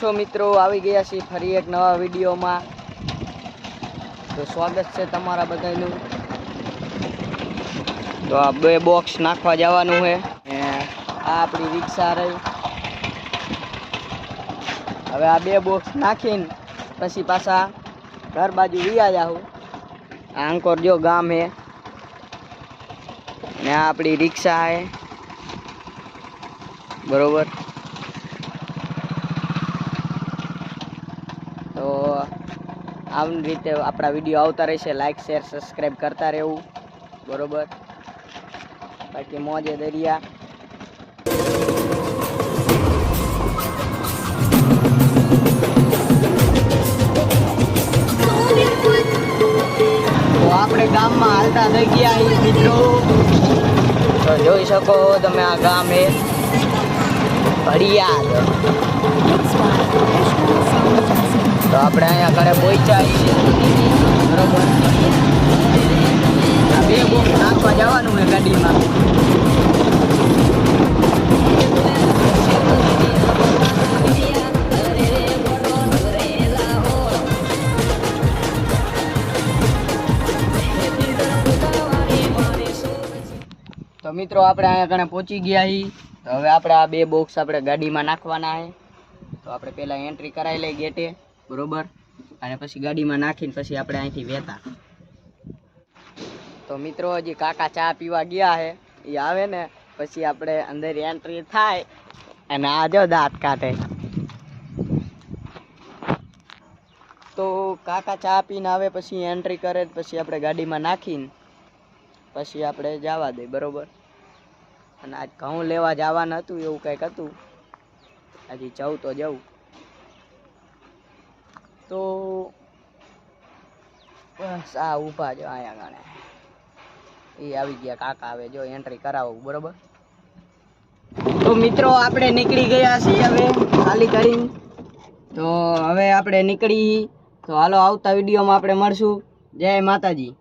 છો મિત્રો? આવી ગયા છીએ ફરી એક નવા વિડીયોમાં. તો સ્વાગત છે તમારા બધાનું. તો આ બે બોક્સ નાખવા જવાનું છે. આ આપણી રિક્ષા રહી. હવે આ બે બોક્સ નાખીને પછી પાછા ઘર બાજુ વિયા જાઉં આ અંકોર જો ગામ હે ને આ આપણી રિક્ષા હે બરોબર? તો આવી રીતે આપણા વીડિયો આવતા રહેશે. લાઇક શેર સબસ્ક્રાઈબ કરતા રહેવું. બરોબર? બાકી મોજે દરિયા. આપણે ગામમાં હાલતા થઈ ગયા મિત્રો. તો જોઈ શકો તમે આ ગામ એ ભડિયાદ તો આપણે અહીંયા ઘરે પહોંચ્યા બરોબર. બે બોક્સ નાખવા જવાનું છે ગાડીમાં. તો મિત્રો આપણે અહીંયા કણે પહોંચી ગયા છીએ. હવે આપણે આ બે બોક્સ આપણે ગાડીમાં નાખવાના છે. તો આપણે પહેલાં એન્ટ્રી કરાવી લઈએ ગેટે. બરોબર? અને પછી ગાડીમાં નાખીને પછી આપણે અહીંથી વહેતા. તો મિત્રો, હજી કાકા ચા પીવા ગયા છે. એ આવે ને, પછી આપણે અંદર એન્ટ્રી થાય અને આ જો દાંત કાઢે. તો કાકા ચા પીને આવે, પછી એન્ટ્રી કરે, પછી આપણે ગાડીમાં નાખીને પછી આપણે જવા દે, બરોબર? અને આજ ઘઉં લેવા જવાનું હતું, એવું કંઈક હતું. હજી જવું તો જવું તો બસ આ ઊભા જો અહીંયા ગાણે. એ આવી ગયા, કાકા આવે જો એન્ટ્રી કરાવું, બરોબર? તો મિત્રો, આપણે નીકળી ગયા છીએ હવે ખાલી કરીને. તો હવે આપણે નીકળી, તો હાલો આવતા વિડીયોમાં આપણે મળશું. જય માતાજી.